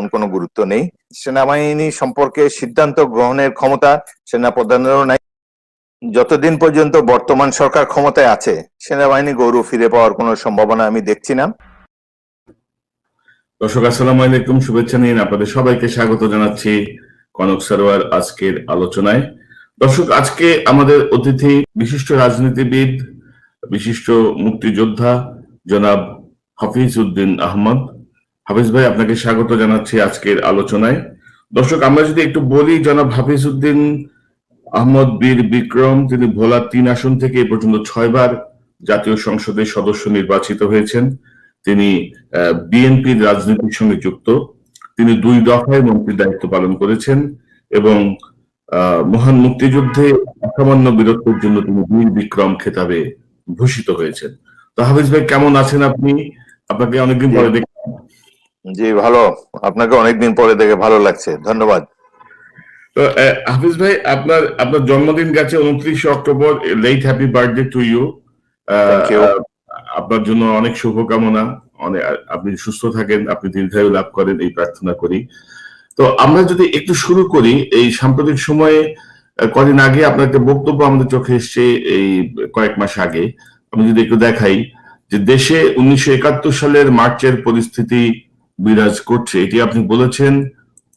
এমন কোনো গুরুত্ব নেই। সেনাবাহিনী সম্পর্কে সিদ্ধান্ত গ্রহণের ক্ষমতা সেনাপ্রধানেরও নাই। যতদিন পর্যন্ত বর্তমান সরকার ক্ষমতায় আছে, সেনাবাহিনী গৌরব ফিরে পাওয়ার কোনো সম্ভাবনা আমি দেখছি না। দর্শক, আসসালামু আলাইকুম, শুভেচ্ছা নিন আপনাদের সবাইকে স্বাগত জানাচ্ছি কনক সরোয়ার আজকের আলোচনায়। দর্শক, আজকে আমাদের অতিথি বিশিষ্ট রাজনীতিবিদ, বিশিষ্ট মুক্তিযোদ্ধা জনাব হাফিজ উদ্দিন আহমদ। হাফিজ ভাই, আপনাকে স্বাগত জানাচ্ছি আজকের আলোচনায়। দর্শক, আমরা যদি একটু বলি, জনাব হাফিজ উদ্দিন আহমদ বীর বিক্রম, তিনি ভোলা তিন আসন থেকে এ পর্যন্ত ছয়বার জাতীয় সংসদের সদস্য নির্বাচিত হয়েছেন। তিনি বিএনপির রাজনীতির সঙ্গে যুক্ত। তিনি দুই দফায় মন্ত্রীর দায়িত্ব পালন করেছেন এবং মহান মুক্তিযুদ্ধে অসামান্য বীরত্বের জন্য তিনি বীর বিক্রম খেতাবে ভূষিত হয়েছেন। তো হাফিজ ভাই, কেমন আছেন আপনি? আপনাকে অনেকদিন পরে দেখ জি ভালো। আপনাকে অনেকদিন পরে দেখে ভালো লাগছে। ধন্যবাদ। তো হাফিজ ভাই আপনার আপনার জন্মদিন গেছে উনত্রিশে October. Late happy birthday to you আপনার জন্য অনেক শুভকামনা। অনেক আপনি সুস্থ থাকেন আপনি দীর্ঘায়ু লাভ করেন এই প্রার্থনা করি। তো আমরা যদি একটু শুরু করি এই সাম্প্রতিক সময়ে কদিন আগে আপনার একটা বক্তব্য আমাদের চোখে এসছে এই কয়েক মাস আগে। আমি যদি একটু দেখাই যে দেশে উনিশশো একাত্তর সালের মার্চের পরিস্থিতি বিরাজ করছে, এটি আপনি বলেছেন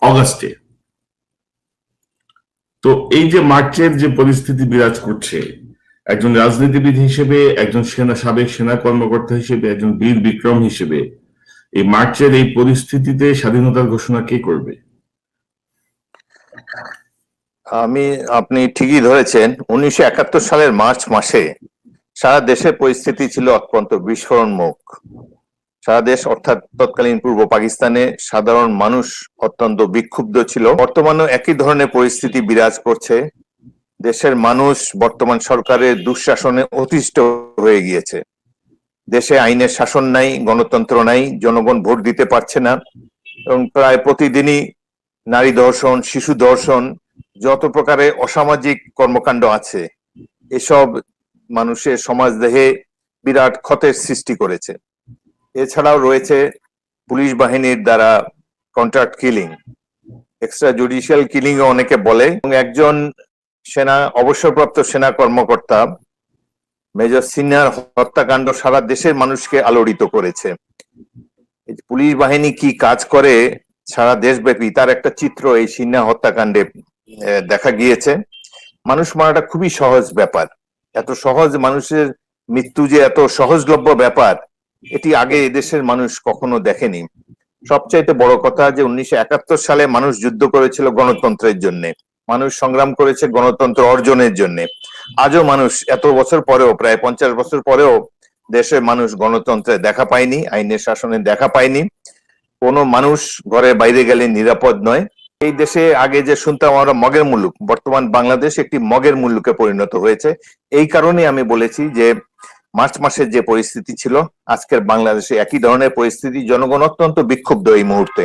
অগাস্টে। তো এই যে মার্চের যে পরিস্থিতি বিরাজ করছে, একজন রাজনীতিবিদ হিসেবে, একজন সেনা, সাবেক সেনা কর্মকর্তা হিসেবে, একজন বীর বিক্রম হিসেবে, এই মার্চের এই পরিস্থিতিতে স্বাধীনতার ঘোষণা কে করবে? আমি, আপনি ঠিকই ধরেছেন, উনিশশো একাত্তর সালের মার্চ মাসে সারা দেশের পরিস্থিতি ছিল অত্যন্ত বিস্ফোরণমুখ। সারা দেশ, অর্থাৎ তৎকালীন পূর্ব পাকিস্তানে সাধারণ মানুষ অত্যন্ত বিক্ষুব্ধ ছিল। বর্তমানেও একই ধরনের পরিস্থিতি বিরাজ করছে। দেশের মানুষ বর্তমান সরকারের দুঃশাসনে অতিষ্ঠ হয়ে গিয়েছে। দেশে আইনের শাসন নাই, গণতন্ত্র নাই, জনগণ ভোট দিতে পারছে না। এবং প্রায় প্রতিদিনই নারী ধর্ষণ শিশু ধর্ষণ যত প্রকারে অসামাজিক কর্মকাণ্ড আছে, এসব মানুষের সমাজ দেহে বিরাট ক্ষতের সৃষ্টি করেছে। এছাড়াও রয়েছে পুলিশ বাহিনীর দ্বারা contract killing extra judicial killing অনেকে বলে। এবং একজন সেনা, অবসরপ্রাপ্ত সেনা কর্মকর্তা মেজর সিনহার হত্যাকাণ্ড সারা দেশের মানুষকে আলোড়িত করেছে। পুলিশ বাহিনী কি কাজ করে সারা দেশব্যাপী, তার একটা চিত্র এই সিনহা হত্যাকাণ্ডে দেখা গিয়েছে। মানুষ মারাটা খুবই সহজ ব্যাপার। এত সহজ মানুষের মৃত্যু যে এত সহজলভ্য ব্যাপার এটি আগে এদেশের মানুষ কখনো দেখেনি। সবচাইতে বড় কথা যে উনিশশো একাত্তর সালে মানুষ যুদ্ধ করেছিল গণতন্ত্রের জন্য। মানুষ সংগ্রাম করেছে গণতন্ত্র অর্জনের জন্য। আজও মানুষ এত বছর পরেও, প্রায় পঞ্চাশ বছর পরেও দেশের মানুষ গণতন্ত্রে দেখা পায়নি, আইনের শাসনে দেখা পায়নি। কোনো মানুষ ঘরে বাইরে গেলে নিরাপদ নয়। এই দেশে আগে যে শুনতাম আমরা মগের মুলুক, বর্তমান বাংলাদেশ একটি মগের মুলুকে পরিণত হয়েছে। এই কারণে আমি বলেছি যে মার্চ মাসের যে পরিস্থিতি ছিল আজকের বাংলাদেশে একই ধরনের পরিস্থিতি জনগণ অত্যন্ত বিক্ষুব্ধ এই মুহূর্তে।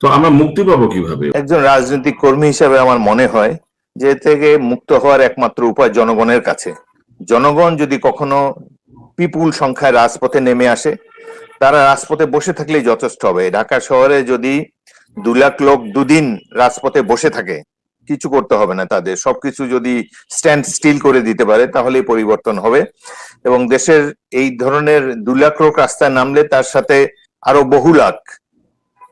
তো আমরা মুক্তি পাবো কীভাবে? একজন রাজনৈতিক কর্মী হিসাবে আমার মনে হয় যে থেকে মুক্ত হওয়ার একমাত্র উপায় জনগণের কাছে। জনগণ যদি কখনো বিপুল সংখ্যায় রাজপথে নেমে আসে তারা রাজপথে বসে থাকলেই যথেষ্ট হবে। ঢাকা শহরে যদি দু লাখ লোক দুদিন রাজপথে বসে থাকে কিছু করতে হবে না তাদের। সবকিছু যদি স্ট্যান্ড স্টিল করে দিতে পারে, তাহলেই পরিবর্তন হবে। এবং দেশের এই ধরনের দু লাখ লোক রাস্তায় নামলে তার সাথে আরও বহু লাখ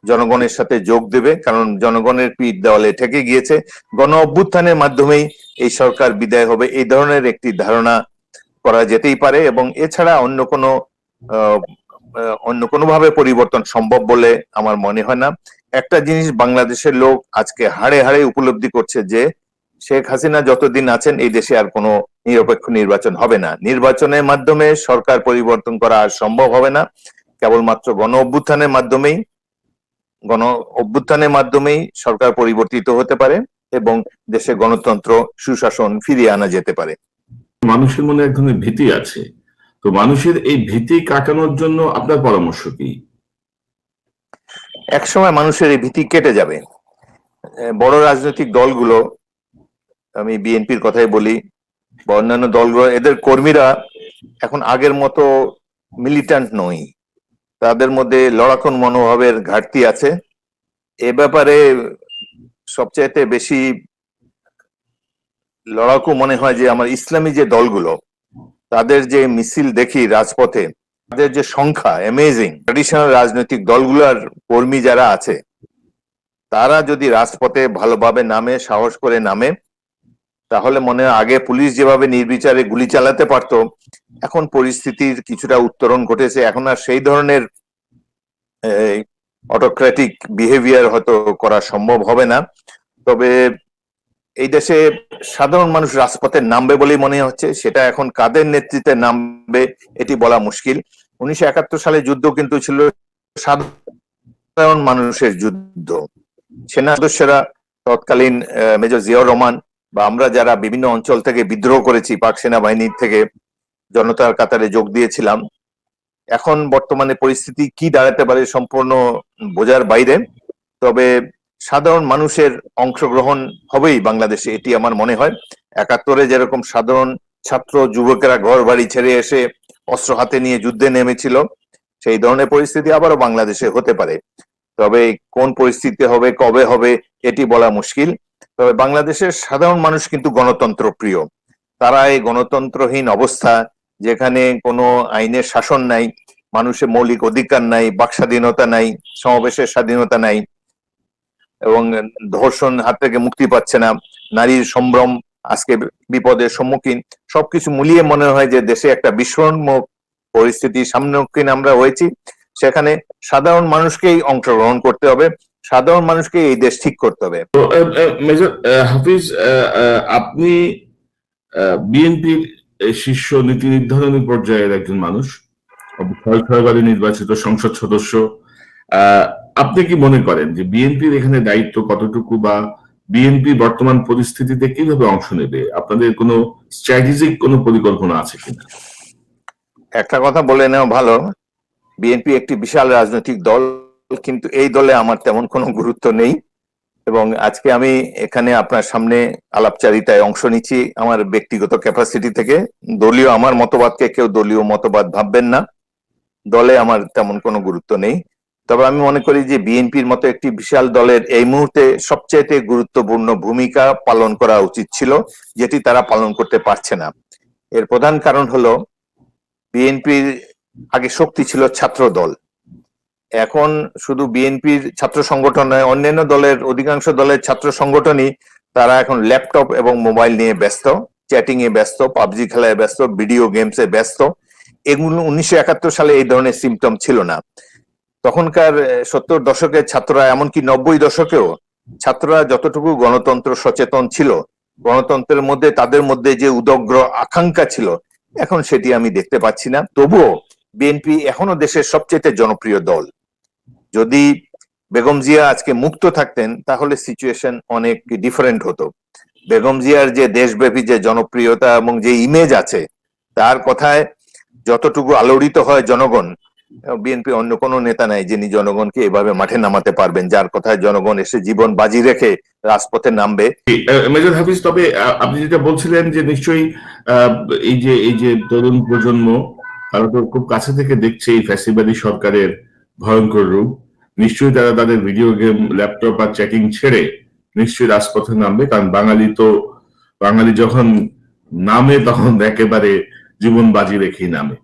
জনগণের সাথে যোগ দেবে, কারণ জনগণের পিঠ দেওয়ালে ঠেকে গিয়েছে। গণ অভ্যুত্থানের মাধ্যমেই এই সরকার বিদায় হবে। এই ধরনের একটি ধারণা করা যেতেই পারে এবং এছাড়া অন্য কোনো অন্য কোনো ভাবে পরিবর্তন সম্ভব বলে আমার মনে হয় না। একটা জিনিস বাংলাদেশের লোক আজকে হাড়ে হাড়ে উপলব্ধি করছে যে শেখ হাসিনা যতদিন আছেন এই দেশে আর কোনো নিরপেক্ষ নির্বাচন হবে না। নির্বাচনের মাধ্যমে সরকার পরিবর্তন করা আর সম্ভব হবে না। কেবলমাত্র গণ অভ্যুত্থানের মাধ্যমেই, গণ অভ্যুত্থানের মাধ্যমেই সরকার পরিবর্তিত হতে পারে এবং দেশে গণতন্ত্র সুশাসন ফিরিয়ে আনা যেতে পারে। মানুষের মনে এক ধরনের ভীতি আছে। তো মানুষের এই ভীতি কাটানোর জন্য আপনার পরামর্শ কি? একসময় মানুষের এই ভীতি কেটে যাবে। বড় রাজনৈতিক দলগুলো, আমি বিএনপির কথাই বলি, বা অন্যান্য দলগুলো, এদের কর্মীরা এখন আগের মতো মিলিট্যান্ট নয় তাদের মধ্যে লড়াকন মনোভাবের ঘাটতি আছে। এ ব্যাপারে সবচাইতে বেশি লড়াকু মনে হয় যে, আমার ইসলামী যে দলগুলো, তাদের যে মিছিল দেখি রাজপথে তাদের যে সংখ্যা অ্যামেজিং ট্রেডিশনাল রাজনৈতিক দলগুলোর কর্মী যারা আছে, তারা যদি রাজপথে ভালোভাবে নামে, সাহস করে নামে, তাহলে মনে আগে পুলিশ যেভাবে নির্বিচারে গুলি চালাতে পারতো, এখন পরিস্থিতির কিছুটা উত্তরণ ঘটেছে। এখন আর সেই ধরনের অটোক্রেটিক বিহেভিয়ার হয়তো করা সম্ভব হবে না। তবে এই দেশে সাধারণ মানুষ রাজপথে নামবে বলেই মনে হচ্ছে। সেটা এখন কাদের নেতৃত্বে নামবে, এটি বলা মুশকিল। উনিশশো একাত্তর সালে যুদ্ধ কিন্তু ছিল সাধারণ মানুষের যুদ্ধ। সেনা সদস্যরা তৎকালীন মেজর জিয়াউর রহমান বা আমরা যারা বিভিন্ন অঞ্চল থেকে বিদ্রোহ করেছি, পাক সেনাবাহিনীর থেকে জনতার কাতারে যোগ দিয়েছিলাম, এখন বর্তমানে পরিস্থিতি কি দাঁড়াতে পারে সম্পূর্ণ বোঝার বাইরে। তবে সাধারণ মানুষের অংশগ্রহণ হবেই বাংলাদেশে, এটি আমার মনে হয়। একাত্তরে যেরকম সাধারণ ছাত্র, যুবকেরা ঘর বাড়ি ছেড়ে এসে অস্ত্র হাতে নিয়ে যুদ্ধে নেমেছিল। সেই ধরনের পরিস্থিতি আবারও বাংলাদেশে হতে পারে। তবে কোন পরিস্থিতি হবে, কবে হবে, এটি বলা মুশকিল। তবে বাংলাদেশের সাধারণ মানুষ কিন্তু গণতন্ত্র প্রিয়। তারা এই গণতন্ত্রহীন অবস্থা, যেখানে কোনো আইনের শাসন নাই, মানুষের মৌলিক অধিকার নাই বাক স্বাধীনতা নাই, সমাবেশের স্বাধীনতা নাই, এবং ধর্ষণ হাত থেকে মুক্তি পাচ্ছে না, নারীর সম্ভ্রম আজকে বিপদের সম্মুখীন সবকিছু মিলিয়ে মনে হয় যে দেশে একটা বিস্ফোরণমুখ পরিস্থিতির সম্মুখীন আমরা হয়েছি। সেখানে সাধারণ মানুষকেই অংশগ্রহণ করতে হবে, সাধারণ মানুষকে এই দেশ ঠিক করতে হবে। মেজর হাফিজ আপনি বিএনপির শীর্ষ নীতি নির্ধারণী পর্যায়ের একজন মানুষ ছয় ছয়বারে নির্বাচিত সংসদ সদস্য। আপনি কি মনে করেন যে বিএনপির এখানে দায়িত্ব কতটুকু বা বিএনপি বর্তমান পরিস্থিতিতে কীভাবে অংশ নেবে? আপনাদের কোনো স্ট্র্যাটেজিক কোনো পরিকল্পনা আছে কিনা? একটা কথা বলে নেওয়া ভালো। বিএনপি একটি বিশাল রাজনৈতিক দল, কিন্তু এই দলে আমার তেমন কোনো গুরুত্ব নেই। এবং আজকে আমি এখানে আপনার সামনে আলাপচারিতায় অংশ নিচ্ছি আমার ব্যক্তিগত ক্যাপাসিটি থেকে। দলীয় আমার মতবাদকে কেউ দলীয় মতবাদ ভাববেন না। দলে আমার তেমন কোনো গুরুত্ব নেই। তবে আমি মনে করি যে বিএনপির মতো একটি বিশাল দলের এই মুহূর্তে সবচেয়ে গুরুত্বপূর্ণ ভূমিকা পালন করা উচিত ছিল, যেটি তারা পালন করতে পারছে না। এর প্রধান কারণ হলো, বিএনপির আগে শক্তি ছিল ছাত্র দল। এখন শুধু বিএনপির ছাত্র সংগঠন নয়, অন্যান্য দলের, অধিকাংশ দলের ছাত্র সংগঠনই তারা এখন ল্যাপটপ এবং মোবাইল নিয়ে ব্যস্ত চ্যাটিং এ ব্যস্ত, পাবজি খেলায় ব্যস্ত, ভিডিও গেমসে ব্যস্ত। এগুলো উনিশশো একাত্তর সালে এই ধরনের সিমটম ছিল না। তখনকার সত্তর দশকের ছাত্ররা, এমনকি নব্বই দশকেও ছাত্ররা যতটুকু গণতন্ত্র সচেতন ছিল, গণতন্ত্রের মধ্যে, তাদের মধ্যে যে উদগ্র আকাঙ্ক্ষা ছিল, এখন সেটি আমি দেখতে পাচ্ছি না। তবুও বিএনপি এখনও দেশের সবচেয়ে জনপ্রিয় দল। যদি বেগম জিয়া আজকে মুক্ত থাকতেন, তাহলে সিচুয়েশন অনেক ডিফারেন্ট হতো। বেগম জিয়ার যে দেশব্যাপী যে জনপ্রিয়তা এবং যে ইমেজ আছে, তার কথায় যতটুকু আলোড়িত হয় জনগণ বিএনপি অন্য কোনো নেতা নাই যিনি জনগণকে এভাবে মাঠে নামাতে পারবেন, যার কথায় জনগণ এসে জীবন বাজি রেখে রাজপথে নামবে। মেজর হাফিজ, তবে আপনি যেটা বলছিলেন যে নিশ্চয়ই এই যে এই যে তরুণ প্রজন্ম, তারা তো খুব কাছে থেকে দেখছে এই ফ্যাসিবাদী সরকারের ভয়ঙ্কর রূপ। নিশ্চয়ই তারা তাদের ভিডিও গেম, ল্যাপটপ আর চ্যাটিং ছেড়ে নিশ্চয়ই রাজপথে নামবে, কারণ বাঙালি তো, বাঙালি যখন নামে তখন একেবারে জীবন বাজি রেখেই নামে।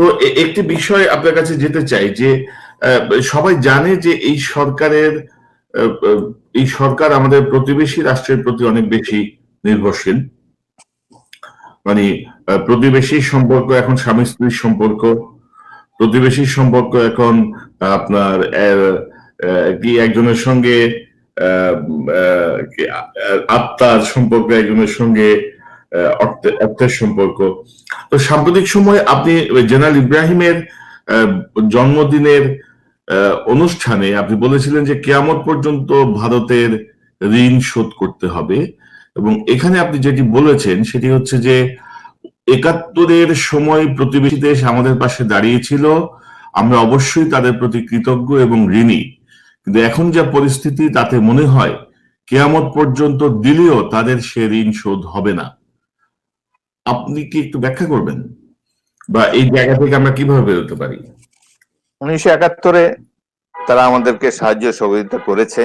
তো একটি বিষয় আপনার কাছে যেতে চাই যে সবাই জানে যে এই সরকারের এই সরকার আমাদের প্রতিবেশী রাষ্ট্রের প্রতি অনেক বেশি নির্ভরশীল। মানে আহ, প্রতিবেশীর সম্পর্ক এখন স্বামী স্ত্রীর সম্পর্ক প্রতিবেশীর সম্পর্ক এখন আপনার একজনের সঙ্গে আত্মার সম্পর্ক একজনের সঙ্গে অর্থের সম্পর্ক। তো সাম্প্রতিক সময়ে আপনি জেনারেল ইব্রাহিমের জন্মদিনের অনুষ্ঠানে আপনি বলেছিলেন যে কেয়ামত পর্যন্ত ভারতের ঋণ শোধ করতে হবে। এবং এখানে আপনি যেটি বলেছেন সেটি হচ্ছে যে একাত্তরের সময় প্রতিবেশী দেশ আমাদের পাশে দাঁড়িয়েছিল। আমরা অবশ্যই তাদের প্রতি কৃতজ্ঞ এবং ঋণী। কিন্তু এখন যা পরিস্থিতি, তাতে মনে হয় কেয়ামত পর্যন্ত দিলেও তাদের সে ঋণ শোধ হবে না। আপনি কি একটু ব্যাখ্যা করবেন? বা এই জায়গা থেকে আমরা কীভাবে বেরোতে পারি? উনিশশো একাত্তরে তারা আমাদেরকে সাহায্য সহযোগিতা করেছে।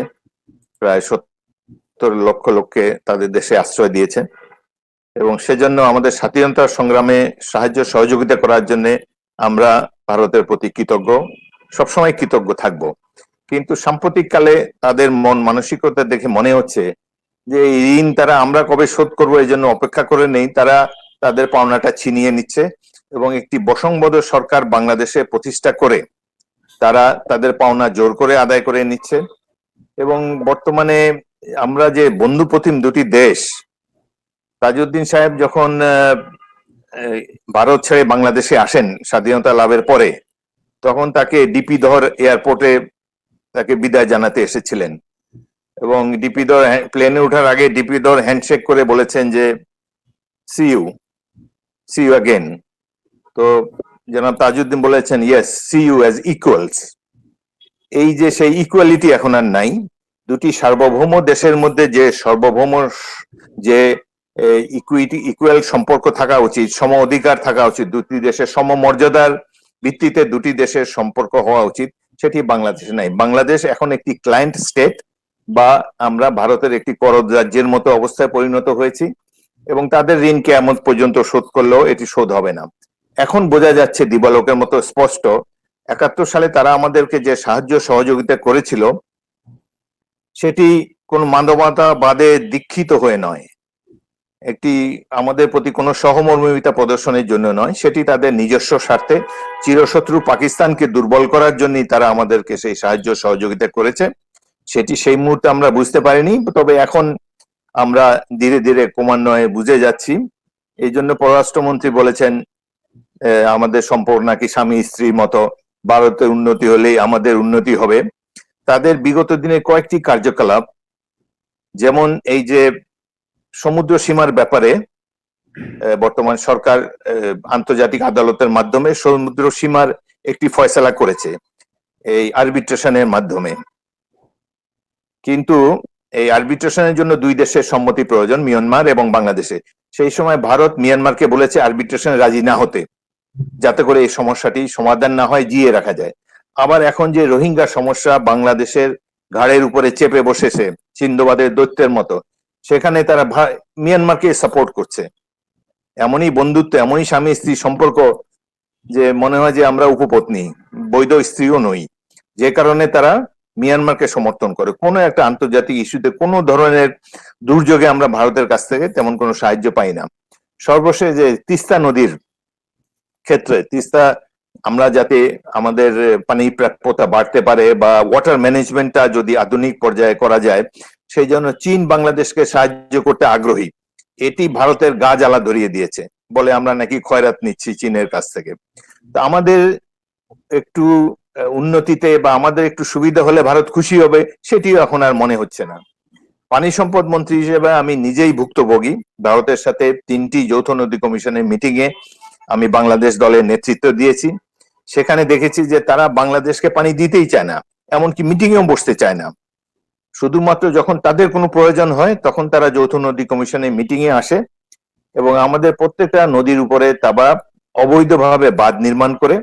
প্রায় সত্তর লক্ষ লোককে তাদের দেশে আশ্রয় দিয়েছে। এবং সেজন্য আমাদের স্বাধীনতা সংগ্রামে সাহায্য সহযোগিতা করার জন্য আমরা ভারতের প্রতি কৃতজ্ঞ। সবসময় কৃতজ্ঞ থাকব। কিন্তু সাম্প্রতিককালে তাদের মন মানসিকতা দেখে মনে হচ্ছে যে এই ঋণ তারা আমরা কবে শোধ করব এই জন্য অপেক্ষা করে নেই। তারা তাদের পাওনাটা ছিনিয়ে নিচ্ছে এবং একটি বসংবদ সরকার বাংলাদেশে প্রতিষ্ঠা করে তারা তাদের পাওনা জোর করে আদায় করে নিচ্ছে। এবং বর্তমানে আমরা যে বন্ধু প্রতিম দুটি দেশ, তাজউদ্দিন সাহেব যখন ভারত ছেড়ে বাংলাদেশে আসেন স্বাধীনতা লাভের পরে, তখন তাকে ডিপি ধর এয়ারপোর্টে তাকে বিদায় জানাতে এসেছিলেন। এবং ডিপি ধর প্লেনে ওঠার আগে ডিপি ধর হ্যান্ডশেক করে বলেছেন যে see you see you again তো জনাব তাজউদ্দিন বলেছেন yes see you as equals এই যে সেই ইকুয়ালিটি এখন আর নাই, দুটি সার্বভৌম দেশের মধ্যে যে সার্বভৌম যে ইকুইটি ইকুয়াল সম্পর্ক থাকা উচিত, সম অধিকার থাকা উচিত, দুটি দেশের সমমর্যাদার ভিত্তিতে দুটি দেশের সম্পর্ক হওয়া উচিত, সেটি বাংলাদেশে নাই। বাংলাদেশ এখন একটি ক্লায়েন্ট স্টেট বা আমরা ভারতের একটি করদ রাজ্যের মতো অবস্থায় পরিণত হয়েছি। এবং তাদের ঋণ কেমন পর্যন্ত শোধ করলেও এটি শোধ হবে না। এখন বোঝা যাচ্ছে দিবালোকের মতো স্পষ্ট। একাত্তর সালে তারা আমাদেরকে যে সাহায্য সহযোগিতা করেছিল, সেটি কোন মানবতাবাদে দীক্ষিত হয়ে নয়। একটি আমাদের প্রতি কোনো সহমর্মিতা প্রদর্শনের জন্য নয়, সেটি তাদের নিজস্ব স্বার্থে চিরশত্রু পাকিস্তানকে দুর্বল করার জন্যই তারা আমাদেরকে সেই সাহায্য সহযোগিতা করেছে। সেটি সেই মুহূর্তে আমরা বুঝতে পারিনি, তবে এখন আমরা ধীরে ধীরে ক্রমান্বয়ে বুঝে যাচ্ছি। এই জন্য পররাষ্ট্রমন্ত্রী বলেছেন আমাদের সম্পর্ক নাকি স্বামী স্ত্রীর মতো ভারতের উন্নতি হলেই আমাদের উন্নতি হবে। তাদের বিগত দিনে কয়েকটি কার্যকলাপ, যেমন এই যে সমুদ্র সীমার ব্যাপারে বর্তমান সরকার আন্তর্জাতিক আদালতের মাধ্যমে সমুদ্র সীমার একটি ফয়সালা করেছে, এই আরবিট্রেশনের মাধ্যমে। কিন্তু এই আরবিট্রেশনের জন্য দুই দেশের সম্মতি প্রয়োজন মিয়ানমার এবং বাংলাদেশে। সেই সময় ভারত মিয়ানমারকে বলেছে আরবিট্রেশনে রাজি না হতে, যাতে করে এই সমস্যাটি সমাধান না হয়, জিয়ে রাখা যায়। আবার এখন যে রোহিঙ্গা সমস্যা বাংলাদেশের ঘাড়ের উপরে চেপে বসেছে চিন্দবাদের দৈত্যের মতো, সেখানে তারা মিয়ানমারকে সাপোর্ট করছে। এমনই বন্ধুত্ব, এমনই স্বামী স্ত্রী সম্পর্ক যে মনে হয় যে আমরা উপপত্নী, বৈধ স্ত্রীও নই। যে কারণে তারা মিয়ানমারকে সমর্থন করে। কোনো একটা আন্তর্জাতিক ইস্যুতে কোনো ধরনের দুর্যোগে আমরা ভারতের কাছ থেকে তেমন কোনো সাহায্য পাই না। সর্বশেষ যে তিস্তা নদীর ক্ষেত্রে, তিস্তা আমরা যাতে আমাদের পানি প্রাপ্যতা বাড়তে পারে বা ওয়াটার ম্যানেজমেন্টটা যদি আধুনিক পর্যায়ে করা যায়, সেই জন্য চীন বাংলাদেশকে সাহায্য করতে আগ্রহী। এটি ভারতের গা জ্বালা ধরিয়ে দিয়েছে, বলে আমরা নাকি খয়রাত নিচ্ছি চীনের কাছ থেকে। তা আমাদের একটু উন্নতিতে বা আমাদের একটু সুবিধা হলে ভারত খুশি হবে, সেটিও এখন আর মনে হচ্ছে না। পানি সম্পদ মন্ত্রী হিসেবে আমি নিজেই ভুক্তভোগী। ভারতের সাথে তিনটি যৌথ নদী কমিশনের মিটিং এ আমি বাংলাদেশ দলের নেতৃত্ব দিয়েছি। সেখানে দেখেছি যে তারা বাংলাদেশকে পানি দিতেই চায় না, এমনকি মিটিং এও বসতে চায় না। শুধুমাত্র যখন তাদের কোনো প্রয়োজন হয়, তখন তারা যৌথ নদী কমিশনের মিটিং এ আসে এবং আমাদের প্রত্যেকটা নদীর উপরে তারা অবৈধভাবে বাঁধ নির্মাণ করে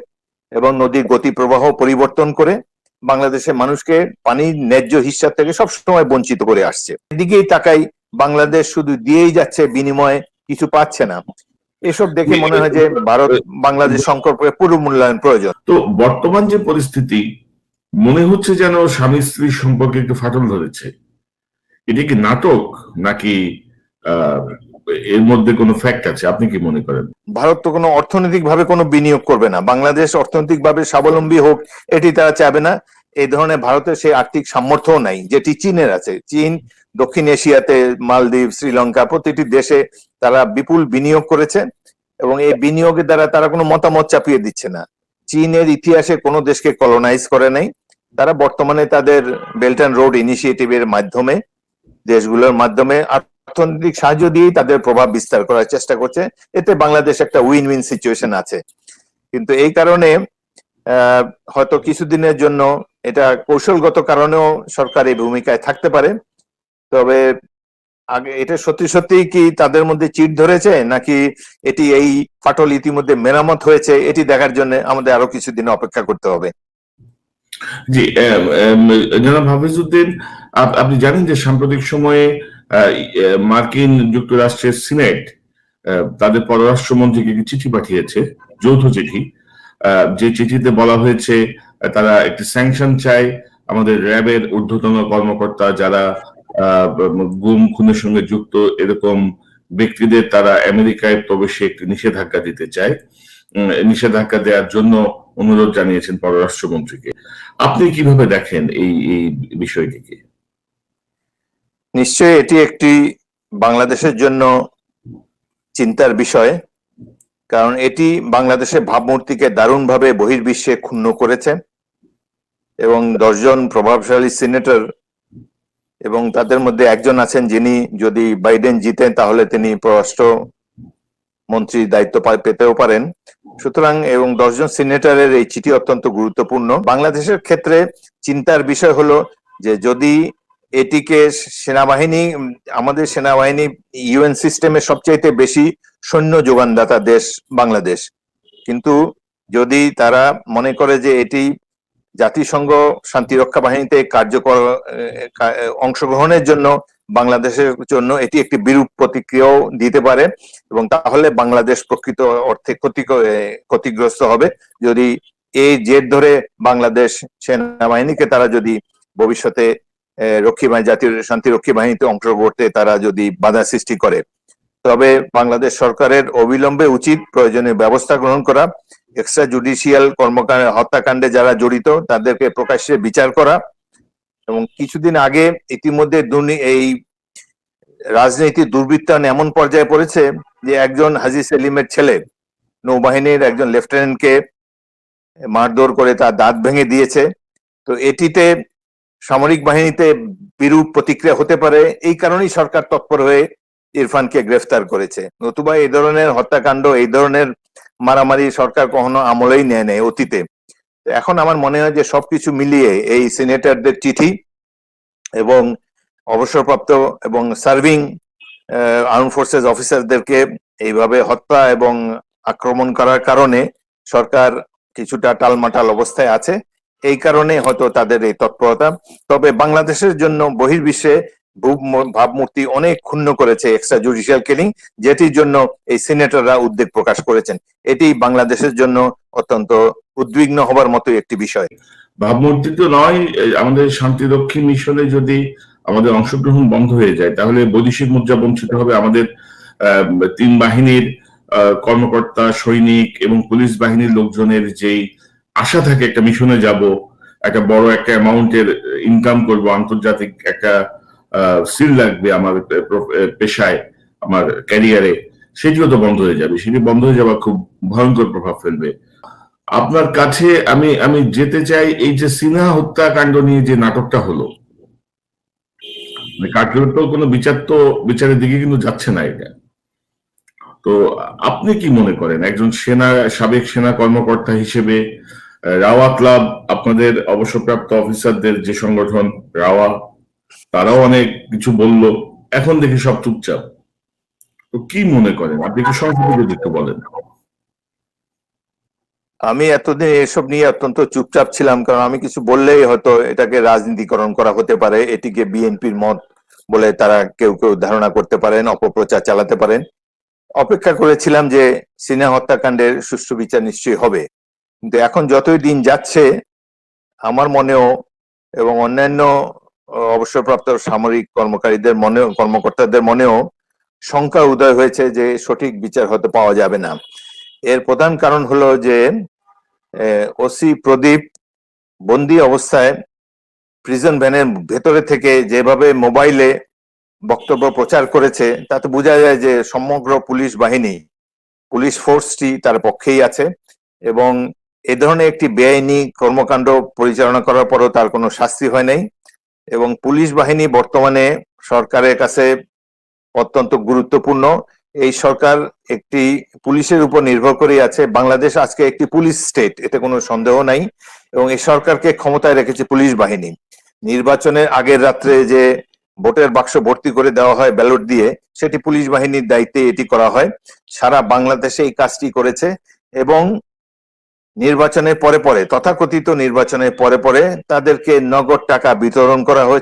এবং নদীর গতি প্রবাহ পরিবর্তন করে বাংলাদেশের মানুষকে পানির ন্যায্য হিসাব থেকে সব সময় বঞ্চিত করে আসছে। এদিকেই তাকাই, বাংলাদেশ শুধু দিয়েই যাচ্ছে, বিনিময়ে কিছু পাচ্ছে না। এসব দেখে মনে হয় যে ভারত, বাংলাদেশ সম্পর্কে পুরো মূল্যায়ন প্রয়োজন। তো বর্তমান যে পরিস্থিতি, মনে হচ্ছে যেন স্বামী স্ত্রীর সম্পর্কে একটু ফাটল ধরেছে। এটা কি নাটক নাকি এর মধ্যে কোনো ফ্যাক্ট আছে? আপনি কি মনে করেন? ভারত তো কোনো অর্থনৈতিক ভাবে কোনো বিনিয়োগ করবে না। বাংলাদেশ অর্থনৈতিক ভাবে স্বাবলম্বী হোক, এটি তারা চাবে না। এই ধরনের ভারতের সেই আর্থিক সামর্থ্যও নাই, যেটি চীনের আছে। চীন, দক্ষিণ এশিয়াতে, মালদ্বীপ, শ্রীলঙ্কা প্রতিটি দেশে তারা বিপুল বিনিয়োগ করেছে এবং এই বিনিয়োগের দ্বারা তারা কোনো মতামত চাপিয়ে দিচ্ছে না। চীনের ইতিহাসে কোনো দেশকে কলোনাইজ করে নাই। তারা বর্তমানে তাদের বেল্ট অ্যান্ড রোড ইনিশিয়েটিভের মাধ্যমে, দেশগুলোর মাধ্যমে অর্থনৈতিক সাহায্য দিয়েই তাদের প্রভাব বিস্তার করার চেষ্টা করছে। এতে বাংলাদেশ একটা উইন উইন সিচুয়েশন আছে। কিন্তু এই কারণে হয়তো কিছুদিনের জন্য এটা কৌশলগত কারণেও সরকার এই ভূমিকায় থাকতে পারে। তবে আগে এটা সত্যি সত্যি কি তাদের মধ্যে চিট ধরেছে, নাকি এটি এই ফাটল ইতিমধ্যে মেরামত হয়েছে, এটি দেখার জন্য আমাদের আরও কিছুদিন অপেক্ষা করতে হবে। জি জনাব হাফিজউদ্দিন, আপ- আপনি জানেন যে সাম্প্রতিক সময়ে মার্কিন যুক্তরাষ্ট্রের সিনেট তাদের পররাষ্ট্রমন্ত্রীকে একটি চিঠি পাঠিয়েছে, যৌথ চিঠি। যে চিঠিতে বলা হয়েছে তারা একটি স্যাংশন চায় আমাদের র্যাবের ঊর্ধ্বতন কর্মকর্তা যারা গুম, খুনের সঙ্গে যুক্ত এরকম ব্যক্তিদের তারা আমেরিকায় প্রবেশে একটি নিষেধাজ্ঞা দিতে চায়। নিষেধাজ্ঞা দেওয়ার জন্য অনুরোধ জানিয়েছেন পররাষ্ট্রমন্ত্রীকে। আপনি কীভাবে দেখেন এই এই বিষয়টিকে? নিশ্চয়ই এটি একটি বাংলাদেশের জন্য চিন্তার বিষয়, কারণ এটি বাংলাদেশের ভাবমূর্তিকে দারুণভাবে বহির্বিশ্বে ক্ষুণ্ণ করেছে এবং দশজন প্রভাবশালী সিনেটর এবং তাদের মধ্যে একজন আছেন যিনি যদি বাইডেন জিতেন তাহলে তিনি পররাষ্ট্র মন্ত্রীর দায়িত্ব পেতেও পারেন। সুতরাং এবং দশজন সিনেটরের এই চিঠি অত্যন্ত গুরুত্বপূর্ণ। বাংলাদেশের ক্ষেত্রে চিন্তার বিষয় হলো যে যদি এটিকে সেনাবাহিনী আমাদের সেনাবাহিনী ইউএন সিস্টেমের সবচাইতে বেশি সৈন্য যোগানদাতা দেশ বাংলাদেশ। কিন্তু যদি তারা মনে করে যে এটি জাতিসংঘ শান্তিরক্ষা বাহিনীতে কার্যকর অংশগ্রহণের জন্য বাংলাদেশের জন্য এটি একটি বিরূপ প্রতিক্রিয়াও দিতে পারে এবং তাহলে বাংলাদেশ প্রকৃত অর্থে ক্ষতি ক্ষতিগ্রস্ত হবে। যদি এই জেদ ধরে বাংলাদেশ সেনাবাহিনীকে তারা যদি ভবিষ্যতে রক্ষী বাহিনী, জাতীয় শান্তিরক্ষী বাহিনীতে অংশ করতে তারা যদি বাধা সৃষ্টি করে। তবে বাংলাদেশ সরকারের অবিলম্বে উচিত প্রয়োজনীয় ব্যবস্থা গ্রহণ করা এক্সট্রা জুডিশিয়াল কর্মকাণ্ড, হত্যাকাণ্ডে যারা জড়িত, তাদেরকে প্রকাশ্যে বিচার করা এবং কিছুদিন আগে ইতিমধ্যে এই রাজনীতি দুর্বৃত্তায়ন এমন পর্যায়ে পড়েছে যে একজন হাজি সেলিমের ছেলে নৌবাহিনীর একজন লেফটেন্যান্টকে মারধর করে তার দাঁত ভেঙে দিয়েছে। তো এটিতে সামরিক বাহিনীতে বিরূপ প্রতিক্রিয়া হতে পারে, এই কারণেই সরকার তৎপর হয়ে ইরফানকে গ্রেফতার করেছে। নতুবা এই ধরনের হত্যাকাণ্ড, এই ধরনের মারামারি সরকার কখনো আমলেই নেয় নেই অতীতে। এখন আমার মনে হয় যে সবকিছু মিলিয়ে এই সিনেটরদের চিঠি এবং অবসরপ্রাপ্ত এবং সার্ভিং আর্ম ফোর্সেস অফিসারদেরকে এইভাবে হত্যা এবং আক্রমণ করার কারণে সরকার কিছুটা টালমাটাল অবস্থায় আছে। এই কারণে হয়তো তাদের এই তৎপরতা। তবে বাংলাদেশের জন্য বহির্বিশ্বে ভাবমূর্তি অনেক ক্ষুণ্ণ করেছে এক্সট্রা জুডিশিয়াল কিলিং যেটির জন্য এই সিনেটররা উদ্বেগ প্রকাশ করেছেন। এটি বাংলাদেশের জন্য অত্যন্ত উদ্বিগ্ন হবার মতো একটি বিষয়। ভাবমূর্তি তো নয় আমাদের শান্তিরক্ষী মিশনে যদি আমাদের অংশগ্রহণ বন্ধ হয়ে যায়, তাহলে বৈদেশিক মুদ্রা বঞ্চিত হবে আমাদের তিন বাহিনীর কর্মকর্তা, সৈনিক এবং পুলিশ বাহিনীর লোকজনের যেই আশা থাকে একটা মিশনে যাব, একটা বড় একটা অ্যামাউন্টের ইনকাম করব, আন্তর্জাতিক একটা সিল লাগবে আমার পেশায়, আমার ক্যারিয়ারে সেটিও তো বন্ধ হয়ে যাবে। সেটি বন্ধ হয়ে যাওয়া খুব ভয়ঙ্কর প্রভাব ফেলবে। আপনার কাছে আমি আমি যেতে চাই এই যে সিনহা হত্যাকাণ্ড নিয়ে যে নাটকটা হলো। মানে কার্যত কোনো বিচার তো, বিচারের দিকে কিন্তু যাচ্ছে না এটা। তো আপনি কি মনে করেন? একজন সেনা, সাবেক সেনা কর্মকর্তা হিসেবে রাওয়া ক্লাব আপনাদের অবসরপ্রাপ্ত অফিসারদের যে সংগঠন, রাওয়া, তারাও অনেক কিছু বলল। এখন দেখি সব চুপচাপ। তো কি মনে করেন? আপনি কি যদি একটু বলেন। আমি এতদিন এসব নিয়ে অত্যন্ত চুপচাপ ছিলাম, কারণ আমি কিছু বললেই হয়তো এটাকে রাজনীতিকরণ করা হতে পারে, এটিকে বিএনপির মত বলে তারা কেউ কেউ ধারণা করতে পারেন, অপপ্রচার চালাতে পারেন। অপেক্ষা করেছিলাম যে সিনহা হত্যাকাণ্ডের সুষ্ঠু বিচার নিশ্চয়ই হবে। কিন্তু এখন যতই দিন যাচ্ছে, আমার মনেও এবং অন্যান্য অবসরপ্রাপ্ত সামরিক কর্মকারীদের মনেও, কর্মকর্তাদের মনেও শঙ্কা উদয় হয়েছে যে সঠিক বিচার হতে পাওয়া যাবে না। এর প্রধান কারণ হলো যে ওসি প্রদীপ বন্দি অবস্থায় প্রিজন ভ্যানের ভেতরে থেকে যেভাবে মোবাইলে বক্তব্য প্রচার করেছে, তাতে বোঝা যায় যে সমগ্র পুলিশ বাহিনী, পুলিশ ফোর্সটি তার পক্ষেই আছে এবং এ ধরনের একটি বেআইনি কর্মকাণ্ড পরিচালনা করার পরও তার কোনো শাস্তি হয় নাই এবং পুলিশ বাহিনী বর্তমানে সরকারের কাছে অত্যন্ত গুরুত্বপূর্ণ। এই সরকার একটি পুলিশের উপর নির্ভর করে আছে। বাংলাদেশ আজকে একটি পুলিশ স্টেট, এতে কোনো সন্দেহ নাই এবং এই সরকারকে ক্ষমতায় রেখেছে পুলিশ বাহিনী। নির্বাচনের আগের রাত্রে যে ভোটের বাক্স ভর্তি করে দেওয়া হয় ব্যালট দিয়ে, সেটি পুলিশ বাহিনীর দায়িত্বে এটি করা হয়। সারা বাংলাদেশে এই কাজটি করেছে এবং নির্বাচনের পরে পরে তথাকথিত নির্বাচনের পরে পরে তাদেরকে নগদ টাকা বিতরণ করা হয়েছে।